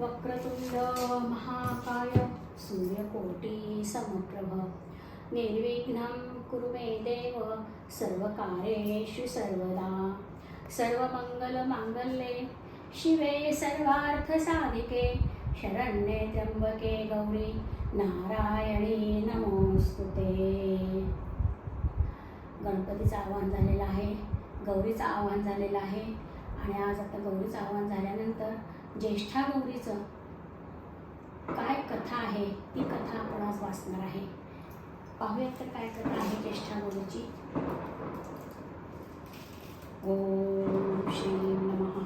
वक्रतुंड महाकाय सूर्यकोटी समप्रभ निर्विघ्नं कुरु मे देव सर्वकार्येषु सर्वदा। सर्वमङ्गलमाङ्गल्ये शिवे सर्वार्थसाधिके शरण्ये त्र्यंबके गौरी नारायणी नमोस्तुते गणपतीचं आवाहन झालेलं आहे गौरीचं आवाहन झालेलं आहे आणि आज आता गौरीचं आवाहन झाल्यानंतर ज्येष्ठा गौरीचं काय कथा आहे ती कथा आपण आज वाचणार आहे. पाहूयात तर काय कथा आहे ज्येष्ठा गौरीची ओम श्री नमः.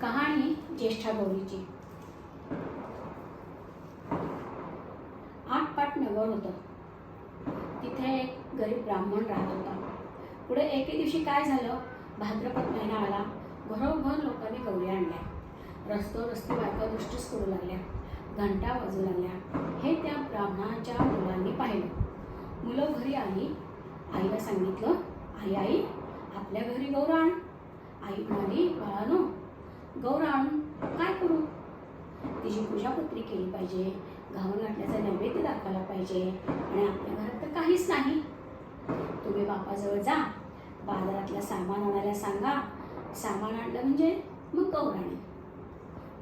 कहाणी ज्येष्ठा गौरीची आठपाट नगर होतं. तिथे एक गरीब ब्राह्मण राहत होता. पुढे एके दिवशी काय झालं? भाद्रपद महिना आला. घरोघर लोकांनी गौरी आणल्या. रस्तोरस्ती बायका दृष्टीच करू लागल्या. घंटा वाजू लागल्या. हे त्या ब्राह्मणाच्या मुलांनी पाहिलं. मुलं घरी आली. आईला सांगितलं आई आई आपल्या घरी गौर आण. आई म्हणाली बाळानो गौर आणून काय करू? तिची पूजापत्री केली पाहिजे. घावन घातल्याचा नैवेद्य दाखवायला पाहिजे. आणि आपल्या घरात तर काहीच नाही. तुम्ही बापाजवळ जा. बाजारातलं सामान आणायला सांगा. सामान आणलं म्हणजे मग गौर आणे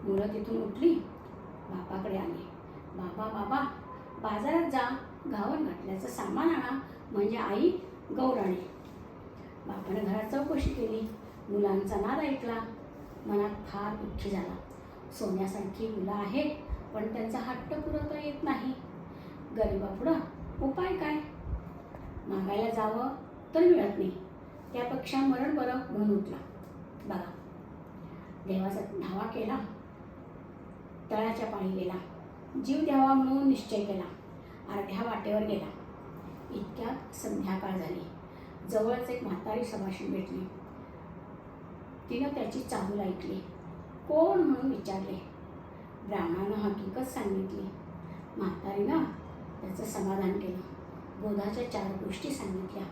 मुलं तिथून उठली बापाकडे आली. बाबा बाबा बाजारात जा घावन घातल्याचं सामान आणा म्हणजे आई गौर बापाने घरात चौकशी केली. मुलांचा नाद ऐकला. मनात फार दुःखी झाला. सोन्यासारखी मुलं आहेत पण त्यांचा हट्ट पुरवता येत नाही. गरिबापुढं उपाय काय? मागायला जावं तर मिळत नाही. त्यापेक्षा मरण बरं म्हणून उठला. बघा. देवाचा धावा केला तळाच्या पाणी गेला जीव द्यावा म्हणून निश्चय केला अर्ध्या वाटेवर गेला. इतक्यात संध्याकाळ झाली. जवळच एक म्हातारी सभाषण भेटली. तिनं त्याची चाहूल ऐकली. कोण म्हणून विचारले? ब्राह्मणानं हकीकत सांगितली. म्हातारीनं त्याचं समाधान केलं. बोधाच्या चार गोष्टी सांगितल्या.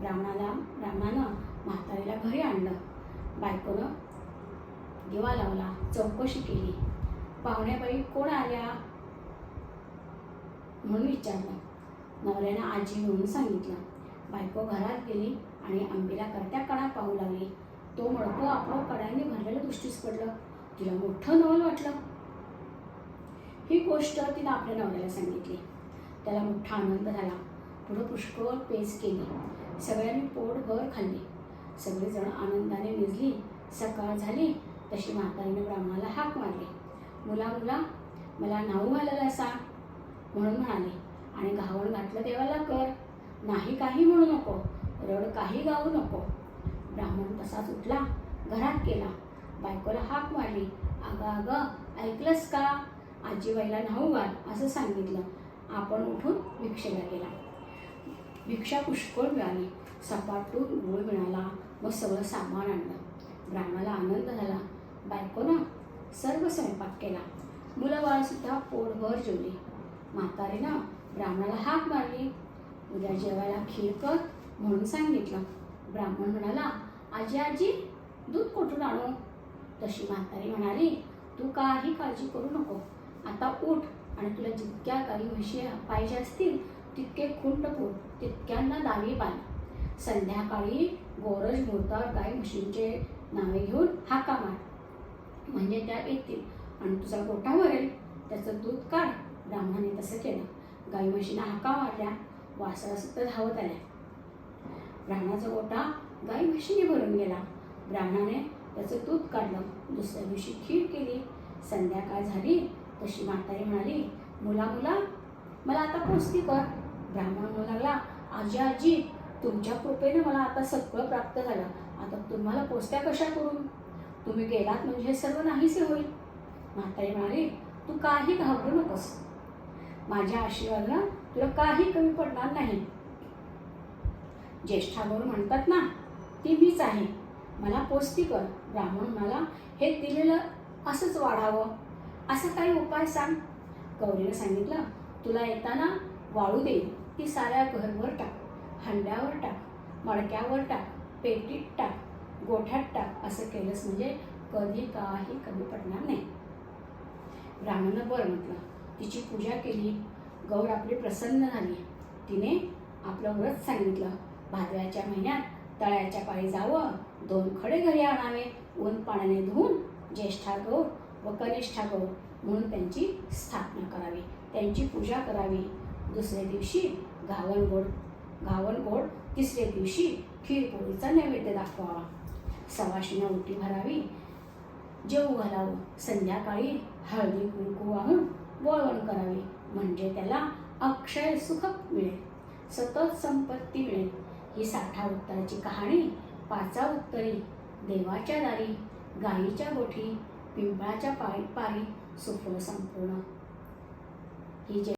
ब्राह्मणाला ब्राह्मणानं म्हातारीला घरी आणलं. बायकोनं दिवा लावला चौकशी केली. पाहुण्याबाई कोण आल्या? म्हणून विचारलं. नवऱ्यानं आजी म्हणून सांगितलं. बायको घरात गेली आणि आंबीला करत्या कडा पाहू लागली. तो मळतो आपलं कड्याने भरलेलं दृष्टीस पडलं. तिला मोठं नवल वाटलं. ही गोष्ट तिनं आपल्या नवऱ्याला सांगितली. त्याला मोठा आनंद झाला. पुढं पुष्कळ पेज केली. सगळ्यांनी पोटभर खाल्ली. सगळेजण आनंदाने निजली सकाळ झाली तशी म्हातारीने ब्राह्मणाला हाक मारली. मुला मुला मला नाऊ घालायला सांग म्हणून म्हणाले. आणि घावण घातलं देवाला कर. नाही काही म्हणू नको. रड काही गाऊ नको. ब्राह्मण तसाच उठला घरात गेला. बायकोला हाक मारली. अगं अगं ऐकलंस का? आजीबाईला न्हाऊ घाल असं सांगितलं. आपण उठून भिक्षेला गेला. भिक्षा पुष्कळ मिळाली. सपाटून गुळ मिळाला. मग सगळं सामान आणलं. ब्राह्मणाला आनंद झाला. बायकोनं सर्व स्वयंपाक केला. मुलं बाळसुद्धा पोटभर जेवली. म्हातारीनं ब्राह्मणाला हाक मारली. उद्या जेवायला खीर कर म्हणून सांगितलं. ब्राह्मण म्हणाला आजी आजी दूध कुठून आणू? तशी म्हातारी म्हणाली तू काही काळजी करू नको. आता उठ आणि तुला जितक्या काही म्हशी पाहिजे असतील तितके खुंट पोट तितक्यांना दावी बांध. संध्याकाळी गोरज मुरतावर गाय म्हशींचे नावे घेऊन हाका मार. म्हणजे त्या येतील. आणि तुझा गोठा भरेल त्याचं दूध काढ. ब्राह्मणाने तसं केलं. गाई म्हशींना हाका मारल्या. वासरा सुद्धा धावत आल्या. ब्राह्मणाचा गोठा गाई म्हशीने भरून गेला. ब्राह्मणाने त्याचं दूध काढलं. दुसऱ्या दिवशी खीर केली. संध्याकाळ झाली. तशी म्हातारी म्हणाली मुला मुला मला आता पोचती कर. ब्राह्मण म्हणू लागला आजी आजी तुमच्या कृपेने मला आता सगळं प्राप्त झालं. आता तुम्हाला पोचत्या कशा करून तुम्ही गेलात म्हणजे हे सर्व नाहीसे होईल. म्हातारी म्हणाली तू काही घाबरू नकोस. माझ्या आशीर्वादानं तुला काही कमी पडणार नाही. ज्येष्ठागौर म्हणतात ना ती मीच आहे. मला पोचती कर. ब्राह्मण मला हे दिलेलं असंच वाढावं. असा काही उपाय सांग. गौरीनं सांगितलं तुला येताना वाळू दे. ती साऱ्या घरभर टाक. हंड्यावर टाक मडक्यावर टाक पेटीत टाक गोठ्यात टाक असं केलंस म्हणजे कधी काही कमी पडणार नाही. ब्राह्मणानं बरं म्हटलं तिची पूजा केली. गौर आपली प्रसन्न झाली. तिने आपलं व्रत सांगितलं. भादव्याच्या महिन्यात तळ्याच्या पायी जावं दोन खडे घरी आणावे ऊन पाण्याने धुवून ज्येष्ठा गौर व कनिष्ठा गौर म्हणून त्यांची स्थापना करावी त्यांची पूजा करावी. दुसऱ्या दिवशी गावण गोड घावन तिसऱ्या दिवशी खीरपोळीचा नैवेद्य दाखवावा. सवाशीनं उटी भरावी जेवू घालावं संध्याकाळी हळदी कुंकू वाहून बोळवण करावी म्हणजे त्याला अक्षय सुख मिळेल सतत संपत्ती मिळेल. ही साठा उत्तराची कहाणी पाचा उत्तरी देवाच्या दारी गाईच्या गोठी पिंपळाच्या पायी पारी सुफळ संपूर्ण. ही जे